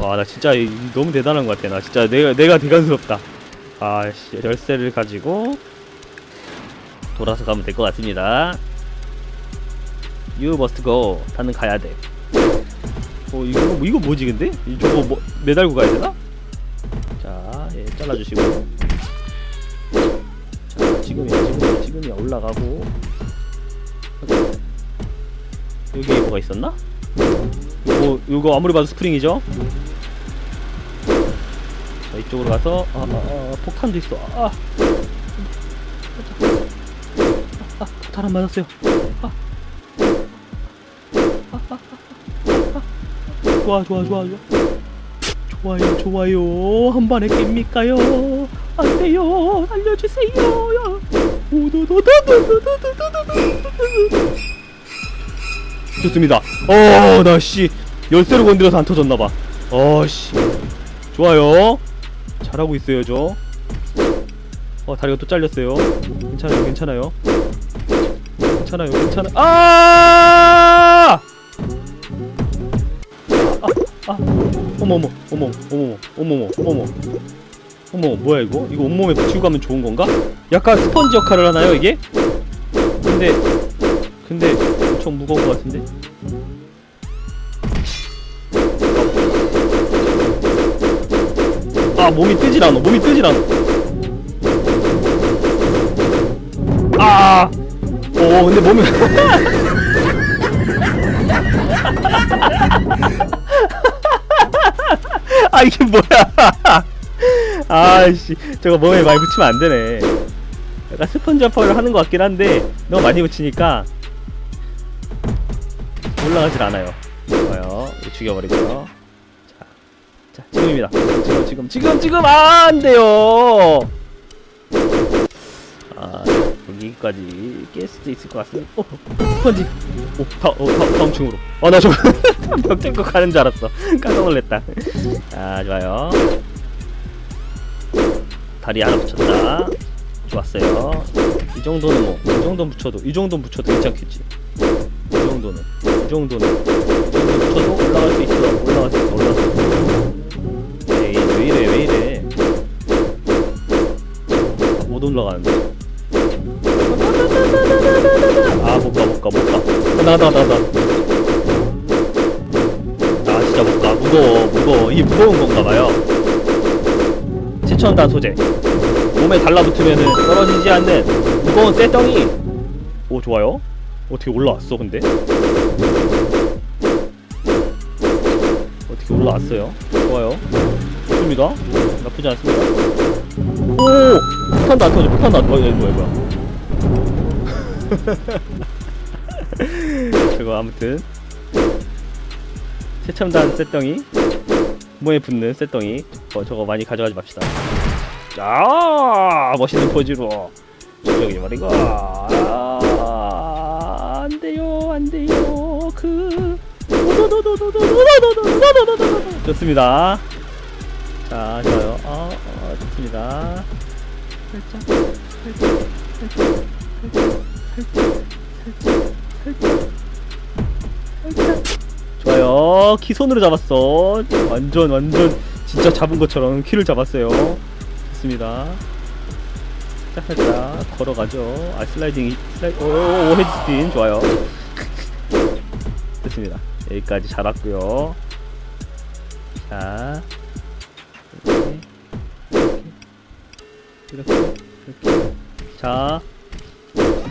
와 나 진짜 이- 너무 대단한 것 같아. 나 진짜 내가 내가 대간스럽다. 아씨 열쇠를 가지고 돌아서 가면 될 것 같습니다. You must go. 나는 가야 돼. 어, 이거, 뭐- 이거 뭐지 근데? 이 저거 뭐, 매달고 가야 되나? 자, 예, 잘라주시고. 자, 지금이야, 지금, 지금이야, 올라가고. 여기 뭐가 있었나? 요거, 요거 아무리 봐도 스프링이죠? 자, 이쪽으로 가서, 아, 아, 아, 폭탄도 있어, 아, 아, 아, 폭탄 안 맞았어요. 아, 좋아 좋아 좋아. 좋아 좋아요 좋아요. 한 번에 깹니까요? 안 돼요. 알려주세요. 오도도도도도도도도도도도 좋습니다 어나씨 열쇠로 건드려서 안 터졌나봐 어씨 좋아요 잘하고 있어요 저 어, 다리가 또 잘렸어요 괜찮아요 괜찮아요 괜찮아요 괜찮아 아! 아! 아. 어머머 어머머 어머머 어머머 어머머 어머 뭐야 이거? 이거 온몸에 붙이고 가면 좋은 건가? 약간 스펀지 역할을 하나요 이게? 근데 근데 엄청 무거운 것 같은데? 아 몸이 뜨질 않아. 몸이 뜨질 않아. 아! 오 근데 몸이 아 이게 뭐야? 아씨. 저거 몸에 많이 붙이면 안 되네. 약간 스펀지 점퍼를 하는 것 같긴 한데 너무 많이 붙이니까 올라가질 않아요. 좋아요. 죽여버리고요 자, 자 지금입니다. 지금 지금 지금 지금! 아, 안 돼요! 아 여기까지 깰 수도 있을 것 같습니다. 어 스펀지 오 다, 어, 다, 다음 층으로. 아나 저거 벽 뚫고 가는 줄 알았어. 깜짝 놀랐다. 아 좋아요. 다리 하나 붙였다. 좋았어요. 이 정도는 뭐 이 정도는 붙여도 이 정도는 붙여도 괜찮겠지. 이 정도는. 이 정도는. 이 정도 붙여도 올라갈 수 있어. 올라갈 수 있어. 올라갈 수 있어. 에이 왜 이래 왜 이래. 아, 못 올라가는데. 아 못 가 못 가 못가. 나가 나가 아 진짜 못 가. 무거워 무거워. 이게 무거운 건가 봐요. 최첨단 소재. 몸에 달라붙으면 떨어지지 않는 무거운 쇠덩이. 오 좋아요 어떻게 올라왔어 근데? 어떻게 올라왔어요. 좋아요. 좋습니다. 나쁘지 않습니다. 오! 폭탄도 안 터져 폭탄도 안 터져. 뭐야 뭐야 저거. 아무튼. 최첨단 쇠덩이. 몸에 붙는 쇠덩이. 어, 저거 많이 가져가지 맙시다. 자 멋있는 포즈로. 저기 말이고 아, 안 돼요 안 돼요. 그 좋습니다 자 좋아요 아, 아 좋습니다 살짝 살짝 살짝 살짝 살짝 살짝 좋아요 키 손으로 잡았어 완전 완전 진짜 잡은 것처럼 키를 잡았어요 좋습니다 살짝 살짝 걸어가죠 아 슬라이딩 슬라이 오, 오, 오 헤드 스핀 좋아요 됐습니다 여기까지 잘 왔고요 자 이렇게 이렇게 이렇게 자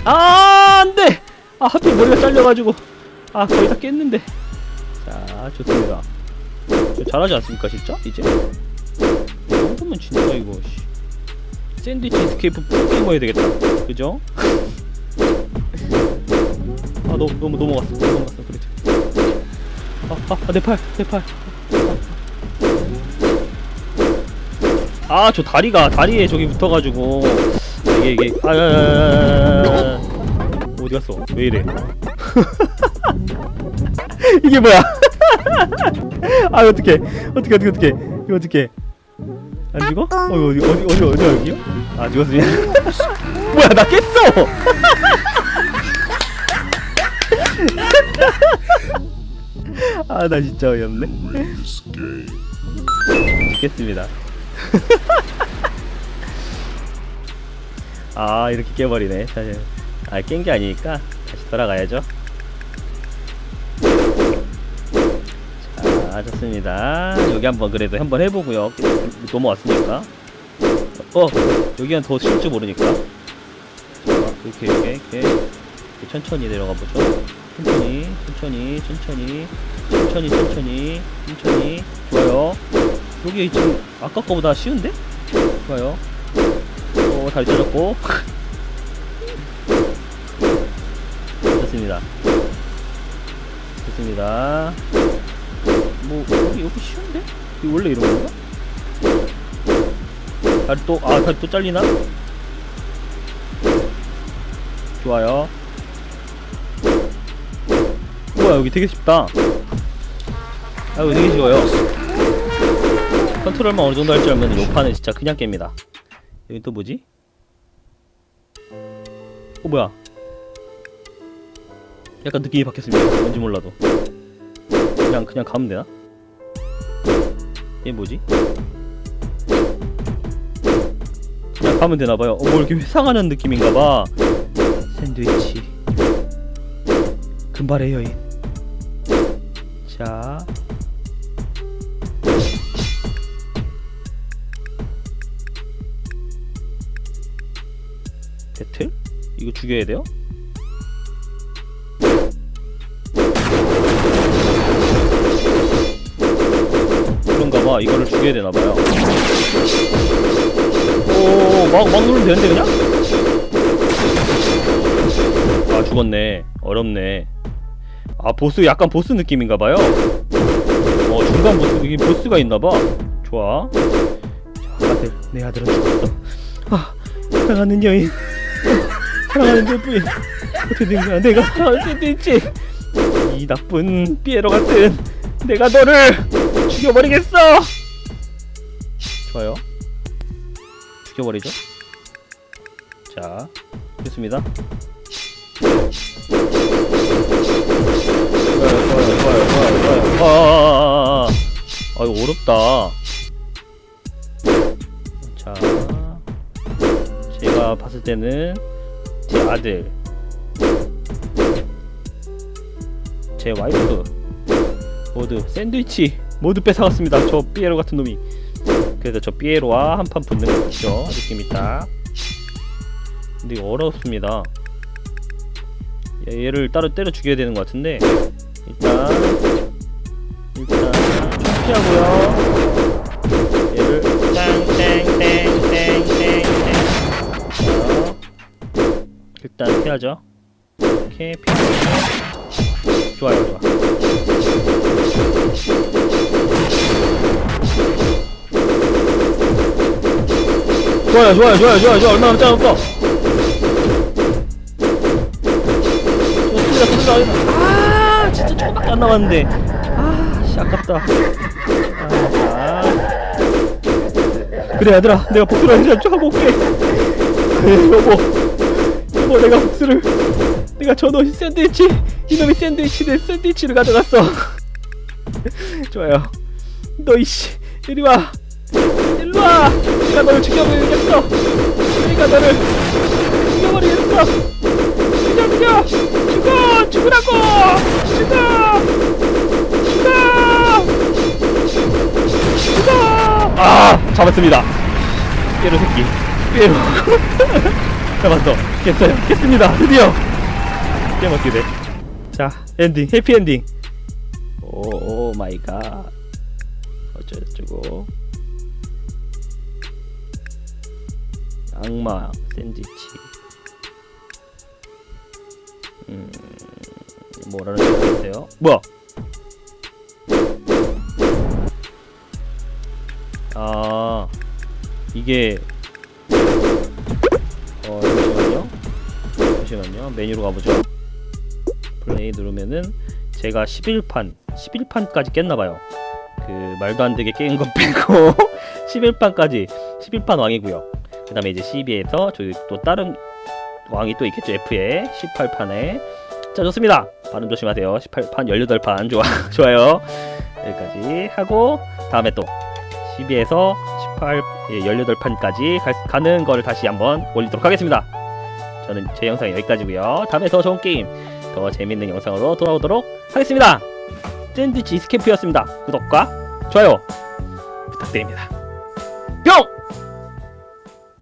아, 안 돼! 아, 하필 머리가 잘려가지고. 아, 거의 다 깼는데. 자, 좋습니다. 저 잘하지 않습니까, 진짜? 이제? 이 정도면 진짜 이거, 씨. 샌드위치 스케이프 풀게임 해야 되겠다. 그죠? 아, 너무, 너무 넘어갔어. 넘어갔어. 그렇지. 아, 아, 아, 내 팔, 내 팔. 아, 저 다리가, 다리에 저기 붙어가지고. 이게, 이게, 아, 아, 아, 아, 아, 아. 어디 갔어? 왜 이래? 이게 뭐야? 아, 어떡해. 어떡해, 어떡해, 어떡해. 이거 어떡해. 안 죽어? 어, 어디, 어디, 어디, 어디, 여기요? 아, 죽었으면. 뭐야, 나 깼어! 아 나 진짜 어이없네. 죽겠습니다. 아 이렇게 깨버리네. 사실. 아 깬 게 아니니까 다시 돌아가야죠. 자 좋습니다. 여기 한번 그래도 한번 해보고요. 넘어왔으니까 어 여기는 더 쉴 줄 모르니까. 자, 이렇게 이렇게 이렇게. 이렇게 천천히 내려가 보죠. 천천히 천천히 천천히 천천히 천천히 천천히. 좋아요. 여기 지금 아까 거보다 쉬운데? 좋아요. 어 다리 찢었고. 좋습니다. 좋습니다. 뭐 여기 여기 쉬운데? 원래 이런 건가? 다리 또 아 다리 또 잘리나? 좋아요 뭐야 여기 되게 쉽다 아 여기 되게 쉬워요 컨트롤만 어느 정도 할 줄 알면 이 판은 진짜 그냥 깹니다 여기 또 뭐지? 어 뭐야 약간 느낌이 바뀌었습니다 뭔지 몰라도 그냥 그냥 가면 되나? 얘 뭐지? 가면 되나봐요. 어, 뭐 이렇게 회상하는 느낌인가봐. 샌드위치. 금발의 여인. 자. 배틀? 이거 죽여야 돼요? 그런가봐. 이거를 죽여야 되나봐요 오 막 막 누르면 되는데 그냥? 아 죽었네. 어렵네. 아 보스 약간 보스 느낌인가봐요? 어 중간 보스 이게 보스가 있나봐. 좋아. 자 아들 내 아들은 죽었어. 아 사랑하는 여인. 어, 사랑하는 여부인 어떻게 된 거야? 내가 수 있지. 이 나쁜 피에로 같은 내가 너를 죽여버리겠어. 좋아요 죽여버리죠? 자 됐습니다. 아아아아 아 이거 어렵다. 자 제가 봤을 때는 제 아들 제 와이프 모두 샌드위치 모두 뺏어갔습니다. 저 삐에로 같은 놈이 그래서 저 삐에로와 한 판 붙는 거 있죠? 느낌이 딱 근데 어렵습니다. 얘- 얘를 따로 때려 죽여야 되는 것 같은데. 일단 일단 좀 피하고요. 얘를 땡땡땡땡땡땡. 자, 일단 피하죠. 이렇게 피하고 좋아요 좋아 좋아요 좋아요 좋아요 좋아요. 좋아 얼마 남지 않았어? 좋습니다 좋습니다. 아 진짜 조금밖에 안 남았는데. 아씨 아깝다. 아, 자. 그래 얘들아 내가 복수를 한잔 하고 올게. 그래 여보. 여보 내가 복수를. 내가 저놈 샌드위치 이놈이 샌드위치 내 샌드위치를 가져갔어. 좋아요. 너 이씨 이리와 일로와 내가 너를 죽여버리겠어. 내가 너를 죽여버리겠어. 죽여 죽여. 죽어 죽으라고. 죽어. 죽어. 죽어. 아 잡았습니다. 삐에로 새끼. 삐에로. 잡았어. 깼어요. 깼습니다. 드디어. 게임 어떻게 돼 자 엔딩. 해피 엔딩. 오, 오 마이 갓. 어쩌고 악마 샌드위치. 음 뭐라는 거 있어요? 뭐야? 아 이게 어 잠시만요. 잠시만요. 메뉴로 가보죠. 플레이 누르면은 제가 11판 11판까지 깼나봐요. 그 말도 안 되게 게임 거 빼고 11판까지 11판 왕이고요 그 다음에 이제 12에서 저기 또 다른 왕이 또 있겠죠. F에 18판에. 자 좋습니다. 발음 조심하세요. 18판 18판. 좋아 좋아요. 여기까지 하고 다음에 또 12에서 18 예, 18판까지 가 는 거를 다시 한번 올리도록 하겠습니다. 저는 제 영상 여기까지고요. 다음에 더 좋은 게임 더 재밌는 영상으로 돌아오도록 하겠습니다. 샌드위치 스캠프였습니다. 구독과 좋아요 부탁드립니다. 뿅!